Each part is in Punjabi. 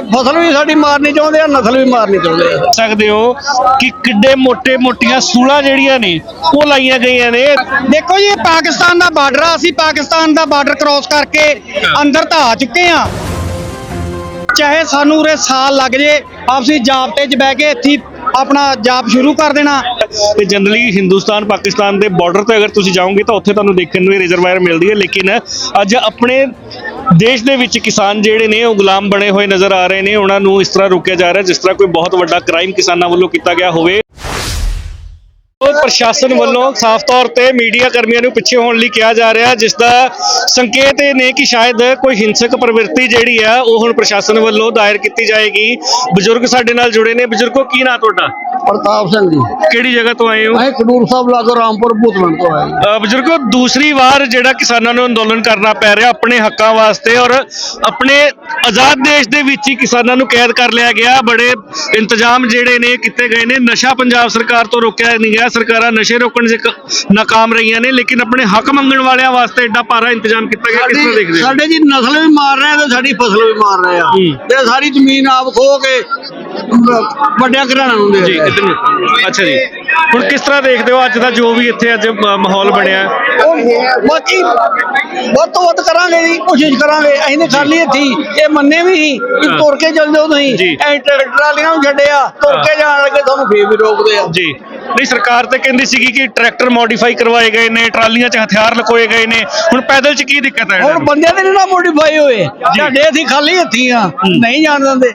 ਫਸਲ ਵੀ ਸਾਡੀ ਮਾਰਨੀ ਚਾਹੁੰਦੇ ਆ ਨਸਲ ਵੀ ਮਾਰਨੀ ਚਾਹੁੰਦੇ ਆ। ਸਕਦੇ ਹੋ ਕਿ ਕਿੱਡੇ ਮੋٹے ਮੋਟੀਆਂ ਸੂਲਾਂ ਜਿਹੜੀਆਂ ਨੇ ਉਹ ਲਾਈਆਂ ਗਈਆਂ ਨੇ। ਦੇਖੋ ਜੀ ਪਾਕਿਸਤਾਨ ਦਾ ਬਾਰਡਰ ਆ ਅਸੀਂ ਪਾਕਿਸਤਾਨ ਦਾ ਬਾਰਡਰ ਕ੍ਰਾਸ ਕਰਕੇ ਅੰਦਰ ਤਾਂ ਆ ਚੁੱਕੇ ਆ। ਚਾਹੇ ਸਾਨੂੰ ਉਰੇ ਸਾਲ ਲੱਗ ਜੇ ਆਪਸੀ ਜਾਬਤੇ 'ਚ ਬਹਿ ਕੇ ਇੱਥੇ ਆਪਣਾ ਜਾਬ ਸ਼ੁਰੂ ਕਰ ਦੇਣਾ ਤੇ ਜਨਰਲੀ ਹਿੰਦੁਸਤਾਨ, ਪਾਕਿਸਤਾਨ ਦੇ ਬਾਰਡਰ ਤੇ ਅਗਰ ਤੁਸੀਂ ਜਾਓਗੇ ਤਾਂ ਉੱਥੇ ਤੁਹਾਨੂੰ ਦੇਖਣ ਨੂੰ ਇਹ ਰਿਜ਼ਰਵਾਇਰ ਮਿਲਦੀ ਹੈ। ਲੇਕਿਨ ਅੱਜ ਆਪਣੇ ਦੇਸ਼ ਦੇ ਵਿੱਚ ਕਿਸਾਨ ਜਿਹੜੇ ਨੇ, ਉਹ ਗੁਲਾਮ ਬਣੇ ਹੋਏ ਨਜ਼ਰ ਆ ਰਹੇ ਨੇ। ਉਹਨਾਂ ਨੂੰ ਇਸ ਤਰ੍ਹਾਂ ਰੋਕਿਆ ਜਾ ਰਿਹਾ ਜਿਸ ਤਰ੍ਹਾਂ ਕੋਈ ਬਹੁਤ ਵੱਡਾ ਕ੍ਰਾਈਮ ਕਿਸਾਨਾਂ ਵੱਲੋਂ ਕੀਤਾ ਗਿਆ ਹੋਵੇ। ਪ੍ਰਸ਼ਾਸਨ ਵੱਲੋਂ ਸਾਫ਼ ਤੌਰ ਤੇ ਮੀਡੀਆ ਕਰਮੀਆਂ ਨੂੰ ਪਿੱਛੇ ਹੋਣ ਲਈ ਕਿਹਾ ਜਾ ਰਿਹਾ ਜਿਸ ਦਾ ਸੰਕੇਤ ਇਹ ਨੇ ਕਿ ਸ਼ਾਇਦ ਕੋਈ ਹਿੰਸਕ ਪ੍ਰਵਿਰਤੀ ਜਿਹੜੀ ਆ ਉਹ ਹੁਣ ਪ੍ਰਸ਼ਾਸਨ ਵੱਲੋਂ ਦਾਇਰ ਕੀਤੀ ਜਾਏਗੀ। ਬਜ਼ੁਰਗ ਸਾਡੇ ਨਾਲ ਜੁੜੇ ਨੇ। ਬਜ਼ੁਰਗੋ ਕੀ ਨਾਂ ਤੁਹਾਡਾ? ਪ੍ਰਤਾਪ ਸਿੰਘ ਜੀ। ਕਿਹੜੀ ਜਗ੍ਹਾ ਤੋਂ ਆਏ ਹੋ? ਅਸੀਂ ਖਡੂਰ ਸਾਹਿਬ ਲਾਗੋ ਰਾਮਪੁਰ ਭੂਤਲਣ ਤੋਂ ਆਏ ਅ, ਬਜ਼ੁਰਗੋ ਦੂਸਰੀ ਵਾਰ ਜਿਹੜਾ ਕਿਸਾਨਾਂ ਨੂੰ ਅੰਦੋਲਨ ਕਰਨਾ ਪੈ ਰਿਹਾ ਆਪਣੇ ਹੱਕਾਂ ਵਾਸਤੇ ਔਰ ਆਪਣੇ ਆਜ਼ਾਦ ਦੇਸ਼ ਦੇ ਵਿੱਚ ਹੀ ਕਿਸਾਨਾਂ ਨੂੰ ਕੈਦ ਕਰ ਲਿਆ ਗਿਆ। ਬੜੇ ਇੰਤਜ਼ਾਮ ਜਿਹੜੇ ਨੇ ਕੀਤੇ ਗਏ ਨੇ। ਨਸ਼ਾ ਪੰਜਾਬ ਸਰਕਾਰ ਤੋਂ ਰੋਕਿਆ ਨਹੀਂ ਗਿਆ। ਸਰਕਾਰਾਂ ਨਸ਼ੇ ਰੋਕਣ 'ਚ ਕ- ਨਾਕਾਮ ਰਹੀਆਂ ਨੇ ਲੇਕਿਨ ਆਪਣੇ ਹੱਕ ਮੰਗਣ ਵਾਲਿਆਂ ਵਾਸਤੇ ਐਡਾ ਭਾਰਾ ਇੰਤਜ਼ਾਮ ਕੀਤਾ ਗਿਆ ਕਿਸ ਤਰ੍ਹਾਂ ਦੇਖਦੇ ਸਾਡੇ ਜੀ ਨਸਲ ਵੀ ਮਾਰ ਰਹੇ ਆ ਤੇ ਸਾਡੀ ਫਸਲ ਵੀ ਮਾਰ ਰਹੇ ਆ ਹੂੰ। ਤੇ ਸਾਰੀ ਜ਼ਮੀਨ ਆਪ ਖੋ ਕੇ ਵੱਡਿਆਂ ਘਰਾਣਾਂ ਨੂੰ ਦੇ ਜੀ। ਇੱਧਰ ਨੂੰ। ਅੱਛਾ ਜੀ। ਹੁਣ ਕਿਸ ਤਰ੍ਹਾਂ ਦੇਖਦੇ ਹੋ ਅੱਜ ਦਾ ਜੋ ਵੀ ਇੱਥੇ ਅੱਜ ਮ- ਮਾਹੌਲ ਬਣਿਆ? ਹੈ? ਬਾਕੀ ਵੱਧ ਤੋਂ ਵੱਧ ਕਰਾਂਗੇ ਜੀ ਕੋਸ਼ਿਸ਼ ਕਰਾਂਗੇ। ਅਸੀਂ ਨੇ ਕਰ ਲਈ ਇੱਥੀ ਇਹ ਮੰਨੇ ਵੀ ਸੀ ਕਿ ਹਾਂ। ਤੁਰ ਕੇ ਚੱਲ ਜਾਓ ਜੀ। ਤੁਸੀਂ ਐ ਟਰੈਕਟਰ ਵਾਲਿਆਂ ਨੂੰ ਛੱਡਿਆ। ਤੁਰ ਕੇ ਜਾਣ ਲੱਗੇ ਤੁਹਾਨੂੰ ਫੇਰ ਵੀ ਰੋਕਦੇ ਆ। ਜੀ। ਨਹੀਂ ਸਰਕਾਰ ਤੇ ਕਹਿੰਦੀ ਸੀਗੀ ਕਿ ਟਰੈਕਟਰ ਮੋਡੀਫਾਈ ਕਰਵਾਏ ਗਏ ਨੇ ਟਰਾਲੀਆਂ 'ਚ ਹਥਿਆਰ ਲਕੋਏ ਗਏ ਨੇ। ਹੁਣ ਪੈਦਲ 'ਚ ਕੀ ਦਿੱਕਤ ਹੈ ਹੁਣ? ਬੰਦਿਆਂ ਦੇ ਨੀ ਨਾ ਮੋਡੀਫਾਈ ਹੋਏ। ਸਾਡੇ ਅਸੀਂ ਖਾਲੀ ਹੱਥੀ ਆ ਨਹੀਂ ਜਾਣ ਦਿੰਦੇ।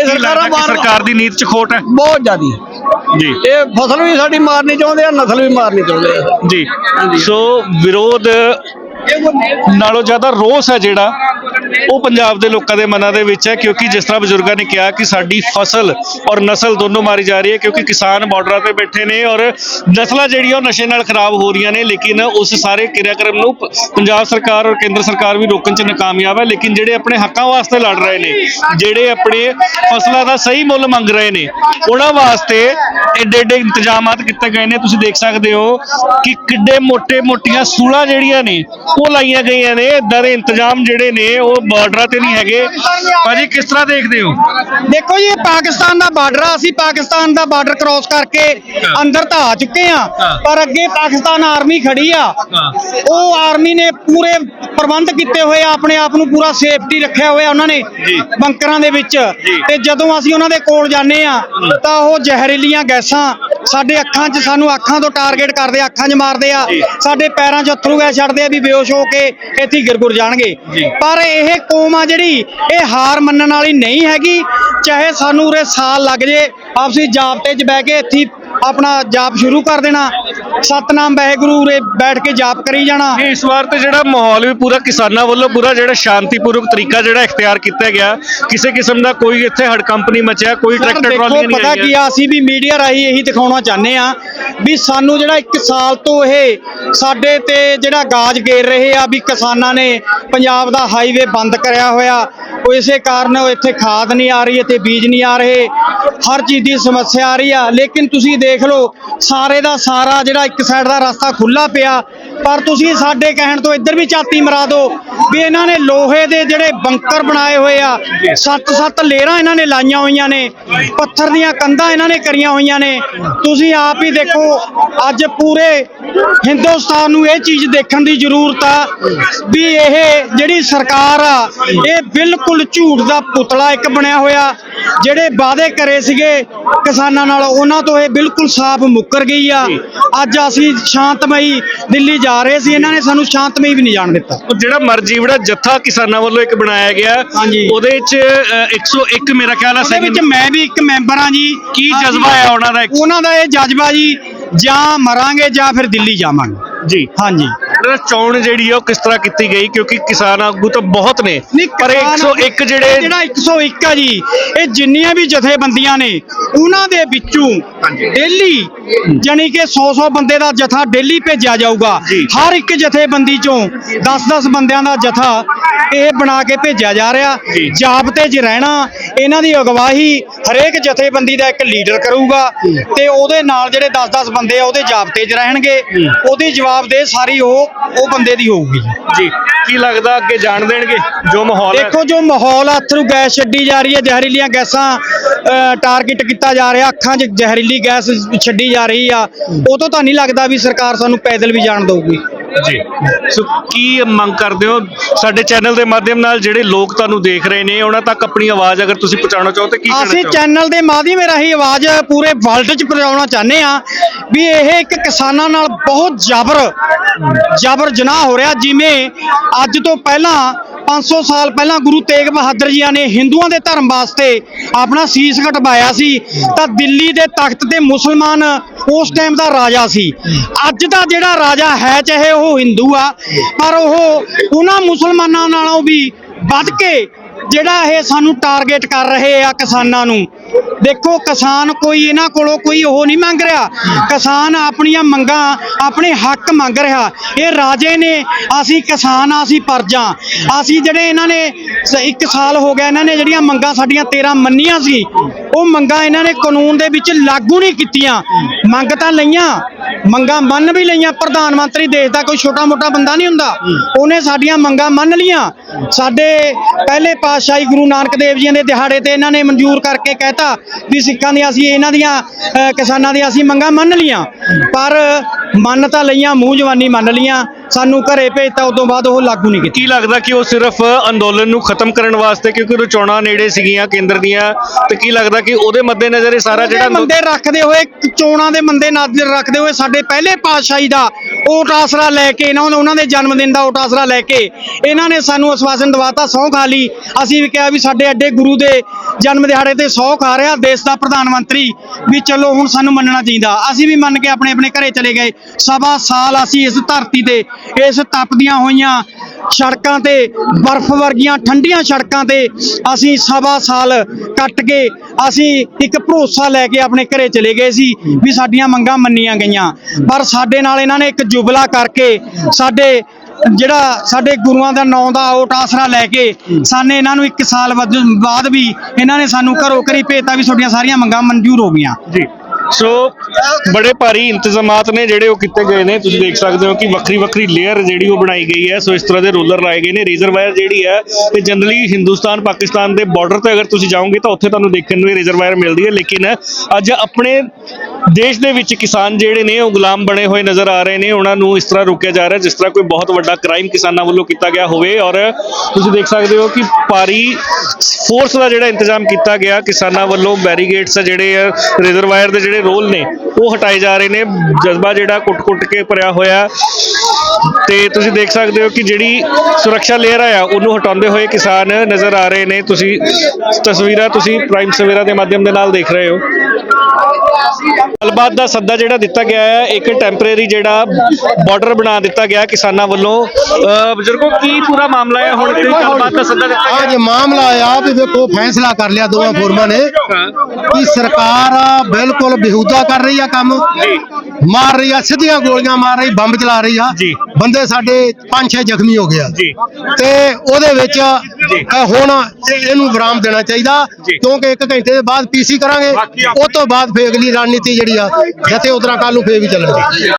ਇਹ ਸਰਕਾਰਾਂ ਬਾਰ ਸਰਕਾਰ ਦੀ ਨੀਤ 'ਚ ਖੋਟ ਹੈ? ਬਹੁਤ ਜ਼ਿਆਦੀ। ਜੀ। ਇਹ ਫਸਲ ਵੀ ਸਾਡੀ ਮਾਰਨੀ ਚਾਹੁੰਦੇ ਆ ਨਸਲ ਵੀ ਮਾਰਨੀ ਚਾਹੁੰਦੇ ਆ। ਜੀ। ਸੋ ਵਿਰੋਧ ਨਾਲੋਂ ਜ਼ਿਆਦਾ ਰੋਸ ਹੈ ਜਿਹੜਾ? ਉਹ ਪੰਜਾਬ ਦੇ ਲੋਕਾਂ ਦੇ ਮਨਾਂ ਦੇ ਵਿੱਚ ਹੈ, ਕਿਉਂਕਿ ਜਿਸ ਤਰ੍ਹਾਂ ਬਜ਼ੁਰਗਾਂ ਨੇ ਕਿਹਾ ਕਿ ਸਾਡੀ ਫਸਲ ਔਰ ਨਸਲ ਦੋਨੋਂ ਮਾਰੀ ਜਾ ਰਹੀ ਹੈ, ਕਿਉਂਕਿ ਕਿਸਾਨ ਬਾਰਡਰਾਂ ਤੇ ਬੈਠੇ ਨੇ ਔਰ ਨਸਲਾਂ ਜਿਹੜੀਆਂ ਉਹ ਨਸ਼ੇ ਨਾਲ ਖਰਾਬ ਹੋ ਰਹੀਆਂ ਨੇ, ਲੇਕਿਨ ਉਸ ਸਾਰੇ ਕਿਰਿਆਕਰਮ ਨੂੰ ਪੰਜਾਬ ਸਰਕਾਰ ਔਰ ਕੇਂਦਰ ਸਰਕਾਰ ਵੀ ਰੋਕਣ 'ਚ ਨਾਕਾਮਯਾਬ ਹੈ, ਲੇਕਿਨ ਜਿਹੜੇ ਆਪਣੇ ਹੱਕਾਂ ਵਾਸਤੇ ਲੜ ਰਹੇ ਨੇ, ਜਿਹੜੇ ਆਪਣੇ ਫਸਲਾਂ ਦਾ ਸਹੀ ਮੁੱਲ ਮੰਗ ਰਹੇ ਨੇ, ਉਹਨਾਂ ਵਾਸਤੇ ਐਡੇ ਐਡੇ ਇੰਤਜ਼ਾਮਾਤ ਕੀਤੇ ਗਏ ਨੇ। ਤੁਸੀਂ ਦੇਖ ਸਕਦੇ ਹੋ ਕਿ ਕਿੱਡੇ ਮੋٹے ਮੋਟੀਆਂ ਸੂਲਾਂ ਜਿਹੜੀਆਂ ਨੇ, ਉਹ ਲਾਈਆਂ ਗਈਆਂ ਨੇ ਇਦਾਂ ਦੇ ਇੰਤਜ਼ਾਮ ਜਿਹੜੇ ਨੇ, ਉਹ ਬਾਰਡਰਾਂ ਤੇ ਨਹੀਂ ਹੈਗੇ। ਭਾਜੀ ਕਿਸ ਤਰ੍ਹਾਂ ਦੇਖਦੇ ਹੋ? ਦੇਖੋ ਜੀ ਇਹ ਪਾਕਿਸਤਾਨ ਦਾ ਬਾਰਡਰ ਆ। ਅਸੀਂ ਪਾਕਿਸਤਾਨ ਦਾ ਬਾਰਡਰ ਕ੍ਰਾਸ ਕਰਕੇ ਅੰਦਰ ਤਾਂ ਆ ਚੁੱਕੇ ਆ। ਪਰ ਅੱਗੇ ਪਾਕਿਸਤਾਨ ਆਰਮੀ ਖੜੀ ਆ। ਉਹ ਆਰਮੀ ਨੇ ਪੂਰੇ ਪ੍ਰਬੰਧ ਕੀਤੇ ਹੋਏ ਆ ਆਪਣੇ ਆਪ ਨੂੰ ਪੂਰਾ ਸੇਫਟੀ ਰੱਖਿਆ ਹੋਇਆ ਉਹਨਾਂ ਨੇ। ਬੰਕਰਾਂ ਦੇ ਵਿੱਚ। ਤੇ ਜਦੋਂ ਅਸੀਂ ਉਹਨਾਂ ਦੇ ਕੋਲ ਜਾਂਦੇ ਆ ਤਾਂ ਉਹ ਜ਼ਹਿਰੀਲੀਆਂ ਗੈਸਾਂ ਸਾਡੇ ਅੱਖਾਂ 'ਚ ਸਾਨੂੰ ਅੱਖਾਂ ਤੋਂ ਟਾਰਗੇਟ ਕਰਦੇ ਆ, ਅੱਖਾਂ 'ਚ ਮਾਰਦੇ ਆ। ਸਾਡੇ ਪੈਰਾਂ 'ਚ ਅਥਰੂ ਗੈਸ ਛੱਡਦੇ ਆ ਵੀ ਬੇਹੋਸ਼ ਹੋ ਕੇ ਇੱਥੇ ਹੀ ਗਿਰਗੁਰ ਜਾਣਗੇ। ਪਰ ਇਹ ਕੌਮ ਆ ਜਿਹੜੀ ਇਹ ਹਾਰ ਮੰਨਣ ਵਾਲੀ ਨਹੀਂ ਹੈਗੀ ਚਾਹੇ ਸਾਨੂੰ ਉਰੇ ਸਾਲ ਲੱਗ ਜੇ ਆਪਸੀ ਜਾਬਤੇ 'ਚ ਬਹਿ ਕੇ ਇੱਥੇ ਆਪਣਾ ਜਾਪ ਸ਼ੁਰੂ ਕਰ ਦੇਣਾ ਸਤਨਾਮ ਵਾਹਿਗੁਰੂ ਉਰੇ ਬੈਠ ਕੇ ਜਾਪ ਕਰੀ ਜਾਣਾ। ਇਹ ਇਸ ਵਾਰ ਤੇ ਜਿਹੜਾ ਮਾਹੌਲ ਵੀ ਪੂਰਾ ਕਿਸਾਨਾਂ ਵੱਲੋਂ ਪੂਰਾ ਜਿਹੜਾ ਸ਼ਾਂਤੀਪੂਰਵਕ ਤਰੀਕਾ ਜਿਹੜਾ ਇਖਤਿਆਰ ਕੀਤਾ ਗਿਆ ਕਿਸੇ ਕਿਸਮ ਦਾ ਕੋਈ ਇੱਥੇ ਹੜਕੰਪ ਨਹੀਂ ਮਚਿਆ ਕੋਈ ਸਰ, ਟਰੈਕਟਰ ਦੇਖੋ ਟਰਾਲੀ ਨਹੀਂ ਪਤਾ ਕੀ ਆ ਅਸੀਂ ਵੀ ਮੀਡੀਆ ਰਾਹੀਂ ਇਹੀ ਦਿਖਾਉਣਾ ਚਾਹੁੰਦੇ ਆ ਵੀ ਸਾਨੂੰ ਜਿਹੜਾ 1 ਸਾਲ ਤੋਂ ਇਹ ਸਾਡੇ ਤੇ ਜਿਹੜਾ ਗਾਜ ਗੇਰ ਰਹੇ ਆ ਵੀ ਕਿਸਾਨਾਂ ਨੇ ਪੰਜਾਬ ਦਾ ਹਾਈਵੇ ਬੰਦ ਕਰਿਆ ਹੋਇਆ ਉਹ ਇਸੇ ਕਾਰਨ ਉਹ ਇੱਥੇ ਖਾਦ ਨਹੀਂ ਆ ਰਹੀ ਇੱਥੇ ਬੀਜ ਨਹੀਂ ਆ ਰਹੇ ਹਰ ਚੀਜ਼ ਦੀ ਸਮੱਸਿਆ ਆ ਰਹੀ ਆ। ਲੇਕਿਨ ਤੁਸੀਂ ਦੇਖ ਲਓ ਸਾਰੇ ਦਾ ਸਾਰਾ ਜਿਹੜਾ ਇੱਕ ਸਾਈਡ ਦਾ ਰਸਤਾ ਖੁੱਲਾ ਪਿਆ। ਪਰ ਤੁਸੀਂ ਸਾਡੇ ਕਹਿਣ ਤੋਂ ਇੱਧਰ ਵੀ ਝਾਤੀ ਮਰਾ ਦਿਓ ਵੀ ਇਹਨਾਂ ਨੇ ਲੋਹੇ ਦੇ ਜਿਹੜੇ ਬੰਕਰ ਬਣਾਏ ਹੋਏ ਆ ਸੱਤ ਸੱਤ ਲੇਰਾਂ ਇਹਨਾਂ ਨੇ ਲਾਈਆਂ ਹੋਈਆਂ ਨੇ, ਪੱਥਰ ਦੀਆਂ ਕੰਧਾਂ ਇਹਨਾਂ ਨੇ ਕਰੀਆਂ ਹੋਈਆਂ ਨੇ। ਤੁਸੀਂ ਆਪ ਹੀ ਦੇਖੋ, ਅੱਜ ਪੂਰੇ ਹਿੰਦੁਸਤਾਨ ਨੂੰ ਇਹ ਚੀਜ਼ ਦੇਖਣ ਦੀ ਜ਼ਰੂਰਤ ਆ ਵੀ ਇਹ ਜਿਹੜੀ ਸਰਕਾਰ ਆ, ਇਹ ਬਿਲਕੁਲ ਝੂਠ ਦਾ ਪੁਤਲਾ ਇੱਕ ਬਣਿਆ ਹੋਇਆ। ਜਿਹੜੇ ਵਾਅਦੇ ਕਰੇ ਸੀਗੇ ਕਿਸਾਨਾਂ ਨਾਲ, ਉਹਨਾਂ ਤੋਂ ਇਹ ਬਿਲਕੁਲ ਸਾਫ਼ ਮੁੱਕਰ ਗਈ ਆ। ਅੱਜ ਅਸੀਂ ਸ਼ਾਂਤਮਈ ਦਿੱਲੀ ਜਾ ਰਹੇ ਸੀ ਇਹਨਾਂ ਨੇ ਸਾਨੂੰ ਸ਼ਾਂਤਮਈ ਵੀ ਨਹੀਂ ਜਾਣ ਦਿੱਤਾ। ਉਹ ਜਿਹੜਾ ਮਰਜ਼ੀ ਜਿਹੜਾ ਜੱਥਾ ਕਿਸਾਨਾਂ ਵੱਲੋਂ ਇੱਕ ਬਣਾਇਆ ਗਿਆ ਹਾਂਜੀ। ਉਹਦੇ ਵਿੱਚ ਅ, 101 ਮੇਰਾ ਖਿਆਲ ਹੈ ਉਹਦੇ ਵਿੱਚ ਮੈਂ ਵੀ ਇੱਕ ਮੈਂਬਰ ਹਾਂ ਜੀ। ਕੀ ਜਜ਼ਬਾ ਹੈ ਉਹਨਾਂ ਦਾ ਇੱਕ? ਉਹਨਾਂ ਦਾ ਇਹ ਜਜ਼ਬਾ ਜੀ ਜਾਂ ਮਰਾਂਗੇ ਜਾਂ ਫਿਰ ਦਿੱਲੀ ਜਾਵਾਂਗੇ। ਜੀ। ਹਾਂਜੀ। ਜਿਹੜਾ ਚੋਣ ਜਿਹੜੀ ਆ ਉਹ ਕਿਸ ਤਰ੍ਹਾਂ ਕੀਤੀ ਗਈ? ਕਿਉਂਕਿ ਕਿਸਾਨ ਆਗੂ ਤਾਂ ਬਹੁਤ ਨੇ। ਪਰ ਕਿਸਾਨ 101 ਜਿਹੜੇ ਜਿਹੜਾ 101 ਆ ਜੀ ਇਹ ਜਿੰਨੀਆਂ ਵੀ ਜਥੇਬੰਦੀਆਂ ਨੇ ਉਹਨਾਂ ਦੇ ਵਿੱਚੋਂ। ਡੇਲੀ ਜਾਨੀ ਕਿ 100-100 ਬੰਦੇ ਦਾ ਜਥਾ ਡੇਲੀ ਭੇਜਿਆ ਜਾਊਗਾ। ਹਰ ਇੱਕ ਜਥੇਬੰਦੀ ਚੋਂ 10-10 ਬੰਦਿਆਂ ਦਾ ਜਥਾ ਇਹ ਬਣਾ ਕੇ ਭੇਜਿਆ ਜਾ ਰਿਹਾ। ਜਾਬਤੇ 'ਚ ਰਹਿਣਾ ਇਹਨਾਂ ਦੀ ਅਗਵਾਈ ਹਰੇਕ ਜਥੇਬੰਦੀ ਦਾ ਇੱਕ ਲੀਡਰ ਕਰੂਗਾ ਤੇ ਉਹਦੇ ਨਾਲ ਜਿਹੜੇ 10-10 ਬੰਦੇ ਆ ਉਹਦੇ ਜਾਬਤੇ 'ਚ ਰਹਿਣਗੇ। ਉਹਦੀ ਜਵਾਬਦੇਹ ਸਾਰੀ ਉਹ ਉਹ ਬੰਦੇ ਦੀ ਹੋਊਗੀ। ਜੀ ਕੀ ਲੱਗਦਾ ਅੱਗੇ ਜਾਣ ਦੇਣਗੇ? ਜੋ ਮਾਹੌਲ ਹੈ। ਦੇਖੋ ਜੋ ਮਾਹੌਲ ਆ ਥਰੂ ਗੈਸ ਛੱਡੀ ਜਾ ਰਹੀ ਹੈ ਜ਼ਹਿਰੀਲੀਆਂ ਗੈਸਾਂ ਟਾਰਗੇਟ ਕੀਤਾ ਜਾ ਰਿਹਾ ਅੱਖਾਂ 'ਚ ਜ਼ਹਿਰੀਲੀ ਗੈਸ ਛੱਡੀ ਜਾ ਰਹੀ ਆ। ਉਹ ਤੋਂ ਤਾਂ ਨਹੀਂ ਲੱਗਦਾ ਵੀ ਸਰਕਾਰ ਸਾਨੂੰ ਪੈਦਲ ਵੀ ਜਾਣ ਦਊਗੀ। ਜੀ। ਸੋ ਕੀ ਮੰਗ ਕਰਦੇ ਹੋ? ਸਾਡੇ ਚੈਨਲ ਦੇ ਮਾਧਿਅਮ ਨਾਲ ਜਿਹੜੇ ਲੋਕ ਤੁਹਾਨੂੰ ਦੇਖ ਰਹੇ ਨੇ ਉਹਨਾਂ ਤੱਕ ਆਪਣੀ ਆਵਾਜ਼ ਅਗਰ ਤੁਸੀਂ ਪਹੁੰਚਾਉਣਾ ਚਾਹੋ ਤੇ ਕੀ ਕਹਿਣਾ ਅਸੀਂ ਚਾਹੋ? ਚੈਨਲ ਦੇ ਮਾਧਿਅਮ ਰਾਹੀਂ ਆਵਾਜ਼ ਪੂਰੇ ਵਰਲਡ 'ਚ ਪਹੁੰਚਾਉਣਾ ਚਾਹੁੰਦੇ ਆ ਵੀ ਇਹ ਇੱਕ ਕਿਸਾਨਾਂ ਨਾਲ ਬਹੁਤ ਜ਼ਬਰ ਜ਼ਬਰ ਜਨਾਹ ਹੋ ਰਿਹਾ ਜਿਵੇਂ ਅੱਜ ਤੋਂ ਪਹਿਲਾਂ 500 ਸਾਲ ਪਹਿਲਾਂ ਗੁਰੂ ਤੇਗ ਬਹਾਦਰ ਜੀਆਂ ਨੇ ਹਿੰਦੂਆਂ ਦੇ ਧਰਮ ਵਾਸਤੇ ਆਪਣਾ ਸੀਸ ਕਟਵਾਇਆ ਸੀ, ਤਾਂ ਦਿੱਲੀ ਦੇ ਤਖਤ ਤੇ ਮੁਸਲਮਾਨ ਉਸ ਟਾਈਮ ਦਾ ਰਾਜਾ ਸੀ। ਅੱਜ ਦਾ ਜਿਹੜਾ ਰਾਜਾ ਹੈ, ਚਾਹੇ ਉਹ ਹਿੰਦੂ ਆ, ਪਰ ਉਹ ਉਹਨਾਂ ਮੁਸਲਮਾਨਾਂ ਨਾਲੋਂ ਵੀ ਵੱਧ ਕੇ ਜਿਹੜਾ ਇਹ ਸਾਨੂੰ ਟਾਰਗੇਟ ਕਰ ਰਹੇ ਆ ਕਿਸਾਨਾਂ ਨੂੰ। ਦੇਖੋ, ਕਿਸਾਨ ਕੋਈ ਇਹਨਾਂ ਕੋਲੋਂ ਕੋਈ ਉਹ ਨਹੀਂ ਮੰਗ ਰਿਹਾ। ਕਿਸਾਨ ਆਪਣੀਆਂ ਮੰਗਾਂ, ਆਪਣੇ ਹੱਕ ਮੰਗ ਰਿਹਾ। ਇਹ ਰਾਜੇ ਨੇ, ਅਸੀਂ ਕਿਸਾਨ ਆ, ਅਸੀਂ ਪਰਜਾਂ। ਅਸੀਂ ਜਿਹੜੇ ਇਹਨਾਂ ਨੇ ਸ- ਇੱਕ ਸਾਲ ਹੋ ਗਿਆ ਇਹਨਾਂ ਨੇ ਜਿਹੜੀਆਂ ਮੰਗਾਂ ਸਾਡੀਆਂ 13 ਮੰਨੀਆਂ ਸੀ, ਉਹ ਮੰਗਾਂ ਇਹਨਾਂ ਨੇ ਕਾਨੂੰਨ ਦੇ ਵਿੱਚ ਲਾਗੂ ਨਹੀਂ ਕੀਤੀਆਂ। ਮੰਗ ਤਾਂ ਲਈਆਂ। ਮੰਗਾਂ ਮੰਨ ਵੀ ਲਈਆਂ, ਪ੍ਰਧਾਨ ਮੰਤਰੀ ਦੇਸ਼ ਦਾ ਕੋਈ ਛੋਟਾ ਮੋਟਾ ਬੰਦਾ ਨਹੀਂ ਹੁੰਦਾ। ਉਹਨੇ ਸਾਡੀਆਂ ਮੰਗਾਂ ਮੰਨ ਲੀਆਂ ਸਾਡੇ ਪਹਿਲੇ ਪਾਤਸ਼ਾਹੀ ਗੁਰੂ ਨਾਨਕ ਦੇਵ ਜੀ ਦੇ ਦਿਹਾੜੇ ਤੇ ਇਹਨਾਂ ਨੇ ਮਨਜ਼ੂਰ ਕਰਕੇ ਕਹਿਤਾ ਵੀ ਸਿੱਖਾਂ ਦੀਆਂ ਅਸੀਂ, ਇਹਨਾਂ ਦੀਆਂ ਕਿਸਾਨਾਂ ਦੀਆਂ ਅਸੀਂ ਮੰਗਾਂ ਮੰਨ ਲੀਆਂ ਪਰ ਮੰਨ ਤਾਂ ਲਈਆਂ ਮੂੰਹ ਜਵਾਨੀ ਮੰਨ ਲੀਆਂ ਸਾਨੂੰ ਘਰੇ ਭੇਜਤਾ ਉਦੋਂ ਬਾਅਦ ਉਹ ਲਾਗੂ ਨਹੀਂ ਕੀਤੀ। ਕੀ ਲੱਗਦਾ ਕਿ ਉਹ ਸਿਰਫ ਅੰਦੋਲਨ ਨੂੰ ਖਤਮ ਕਰਨ ਵਾਸਤੇ ਕਿਉਂਕਿ ਉਹ ਚੋਣਾਂ ਨੇੜੇ ਸੀਗੀਆਂ ਕੇਂਦਰ ਦੀਆਂ ਤੇ ਕੀ ਲੱਗਦਾ ਕਿ ਉਹਦੇ ਮੱਦੇਨਜ਼ਰ ਇਹ ਸਾਰਾ ਜਿਹੜਾ ਮੰਦੇ ਰੱਖਦੇ ਹੋਏ ਚੋਣਾਂ ਦੇ ਮੰਦੇ ਨਾਜ਼ਰ ਰੱਖਦੇ ਹੋਏ ਸਾਡੇ ਪਹਿਲੇ ਪਾਤਸ਼ਾਹੀ ਦਾ ਓਟ ਆਸਰਾ ਲੈ ਕੇ ਇਹਨਾਂ ਉਹਨਾਂ ਦੇ ਜਨਮ ਦਿਨ ਦਾ ਓਟ ਆਸਰਾ ਲੈ ਕੇ ਇਹਨਾਂ ਨੇ ਸਾਨੂੰ ਅਸਵਾਸਨ ਦਵਾਤਾ ਸਹੁੰ ਖਾ ਲਈ। ਅਸੀਂ ਵੀ ਕਿਹਾ ਵੀ ਸਾਡੇ ਐਡੇ ਗੁਰੂ ਦੇ ਜਨਮ ਦਿਹਾੜੇ ਤੇ ਸਹੁੰ ਖਾ ਰਿਹਾ ਦੇਸ਼ ਦਾ ਪ੍ਰਧਾਨ ਮੰਤਰੀ ਵੀ ਚਲੋ ਹੁਣ ਸਾਨੂੰ ਮੰਨਣਾ ਚਾਹੀਦਾ। ਅਸੀਂ ਵੀ ਮੰਨ ਕੇ ਆਪਣੇ ਆਪਣੇ ਘਰੇ ਚਲੇ ਗਏ। ਸਵਾ ਸਾਲ ਅਸੀਂ ਇਸ ਧਰਤੀ ਤੇ, ਇਸ ਤਪਦੀਆਂ ਹੋਈਆਂ ਸੜਕਾਂ ਤੇ, ਬਰਫ਼ ਵਰਗੀਆਂ ਠੰਡੀਆਂ ਸੜਕਾਂ ਤੇ ਅਸੀਂ ਸਵਾ ਸਾਲ ਕੱਟ ਕੇ ਅਸੀਂ ਇੱਕ ਭਰੋਸਾ ਲੈ ਕੇ ਆਪਣੇ ਘਰੇ ਚਲੇ ਗਏ ਸੀ ਵੀ ਸਾਡੀਆਂ ਮੰਗਾਂ ਮੰਨੀਆਂ ਗਈਆਂ। ਪਰ ਸਾਡੇ ਨਾਲ ਇਹਨਾਂ ਨੇ ਇੱਕ ਜੁਬਲਾ ਕਰਕੇ ਸਾਡੇ ਜਿਹੜਾ ਸਾਡੇ ਗੁਰੂਆਂ ਦਾ ਨਾਂ ਦਾ ਓਟ ਆਸਰਾ ਲੈ ਕੇ ਸਾਨੇ ਇਹਨਾਂ ਨੂੰ ਇੱਕ ਸਾਲ ਵਜ- ਬਾਅਦ ਵੀ ਇਹਨਾਂ ਨੇ ਸਾਨੂੰ ਘਰੋਂ ਘਰੀ ਭੇਜਤਾ ਵੀ ਤੁਹਾਡੀਆਂ ਸਾਰੀਆਂ ਮੰਗਾਂ ਮਨਜ਼ੂਰ ਹੋ ਗਈਆਂ। ਜੀ। ਸੋ ਬੜੇ ਭਾਰੀ ਇੰਤਜ਼ਾਮਾਤ ਨੇ ਜਿਹੜੇ ਉਹ ਕੀਤੇ ਗਏ ਨੇ। ਤੁਸੀਂ ਦੇਖ ਸਕਦੇ ਹੋ ਕਿ ਵੱਖਰੀ ਵੱਖਰੀ ਲੇਅਰ ਜਿਹੜੀ ਉਹ ਬਣਾਈ ਗਈ ਹੈ। ਸੋ ਇਸ ਤਰ੍ਹਾਂ ਦੇ ਰੋਲਰ ਲਾਏ ਗਏ ਨੇ। ਰੇਜ਼ਰ ਵਾਇਰ ਜਿਹੜੀ ਹੈ ਤੇ ਜਨਰਲੀ ਹਿੰਦੁਸਤਾਨ, ਪਾਕਿਸਤਾਨ ਦੇ ਬਾਰਡਰ ਤੇ ਅਗਰ ਤੁਸੀਂ ਜਾਓਗੇ ਤਾਂ ਉੱਥੇ ਤੁਹਾਨੂੰ ਦੇਖਣ ਨੂੰ ਇਹ ਰੇਜ਼ਰ ਵਾਇਰ ਮਿਲਦੀ ਹੈ। ਲੇਕਿਨ ਅੱਜ ਆਪਣੇ ਦੇਸ਼ ਦੇ ਵਿੱਚ ਕਿਸਾਨ ਜਿਹੜੇ ਨੇ ਉਹ ਗੁਲਾਮ ਬਣੇ ਹੋਏ ਨਜ਼ਰ ਆ ਰਹੇ ਨੇ। ਉਹਨਾਂ ਨੂੰ ਇਸ ਤਰ੍ਹਾਂ ਰੋਕਿਆ ਜਾ ਰਿਹਾ ਜਿਸ ਤਰ੍ਹਾਂ ਕੋਈ ਬਹੁਤ ਵੱਡਾ ਕ੍ਰਾਈਮ ਕਿਸਾਨਾਂ ਵੱਲੋਂ ਕੀਤਾ ਗਿਆ ਹੋਵੇ। ਔਰ ਤੁਸੀਂ ਦੇਖ ਸਕਦੇ ਹੋ ਕਿ ਭਾਰੀ ਫੋਰਸ ਦਾ ਜਿਹੜਾ ਇੰਤਜ਼ਾਮ ਕੀਤਾ ਗਿਆ, ਕਿਸਾਨਾਂ ਵੱਲੋਂ ਬੈਰੀਗੇਟਸ ਜਿਹੜੇ ਆ ਰੇਜ਼ਰ ਦੇ ਜਿਹੜੇ ਰੋਲ ਨੇ, ਉਹ ਹਟਾਏ ਜਾ ਰਹੇ ਨੇ। ਜਜ਼ਬਾ ਜਿਹੜਾ ਕੁੱਟ-ਕੁੱਟ ਕੇ ਭਰਿਆ ਹੋਇਆ। ਤੇ ਤੁਸੀਂ ਦੇਖ ਸਕਦੇ ਹੋ ਕਿ ਜਿਹੜੀ ਸੁਰੱਖਿਆ ਲੇਅਰ ਆ ਉਹਨੂੰ ਹਟਾਉਂਦੇ ਹੋਏ ਕਿਸਾਨ ਨਜ਼ਰ ਆ ਰਹੇ ਨੇ। ਤੁਸੀਂ ਤਸਵੀਰਾਂ ਤੁਸੀਂ ਪ੍ਰਾਈਮ ਸਵੇਰਾ ਦੇ ਮਾਧਿਅਮ ਦੇ ਨਾਲ ਦੇਖ ਰਹੇ ਹੋ। ਗੱਲਬਾਤ ਦਾ ਸੱਦਾ ਜਿਹੜਾ ਦਿੱਤਾ ਗਿਆ ਹੈ ਇੱਕ ਟੈਂਪਰੇਰੀ ਜਿਹੜਾ ਬਾਰਡਰ ਬਣਾ ਦਿੱਤਾ ਗਿਆ ਕਿਸਾਨਾਂ ਵੱਲੋਂ। ਬਜ਼ੁਰਗੋ ਕੀ ਪੂਰਾ ਮਾਮਲਾ ਹੈ? ਹੁਣ ਕੋਈ ਗੱਲਬਾਤ ਦਾ ਸੱਦਾ ਦਿੱਤਾ ਅੱਜ ਗਿਆ ਮਾਮਲਾ ਆ ਵੀ ਵੇਖੋ ਫੈਸਲਾ ਕਰ ਲਿਆ ਦੋਵਾਂ ਫੋਰਮਾਂ ਨੇ ਕਿ ਸਰਕਾਰ ਬਿਲਕੁਲ ਬੇਹੂਦਾ ਕਰ ਰਹੀ ਆ ਕੰਮ। ਮਾਰ ਰਹੀ ਆ ਸਿੱਧੀਆਂ ਗੋਲੀਆਂ ਮਾਰ ਰਹੀ ਬੰਬ ਚਲਾ ਰਹੀ ਆ। ਬੰਦੇ ਸਾਡੇ 5-6 ਜ਼ਖਮੀ ਹੋ ਗਏ ਆ। ਤੇ ਉਹਦੇ ਵਿੱਚ ਹੁਣ ਇਹ- ਇਹਨੂੰ ਵਿਰਾਮ ਦੇਣਾ ਚਾਹੀਦਾ। ਕਿਉਂਕਿ ਇੱਕ ਘੰਟੇ ਦੇ ਬਾਅਦ ਪੀਸੀ ਕਰਾਂਗੇ ਉਸ ਤੋਂ ਬਾਅਦ ਫੇਰ ਅਗਲੀ ਰਣਨੀਤੀ ਜਿਹੜੀ ਆ ਜਿੱਥੇ ਉਧਰਾਂ ਕੱਲ ਨੂੰ ਫੇਰ ਵੀ ਚੱਲਣਗੇ।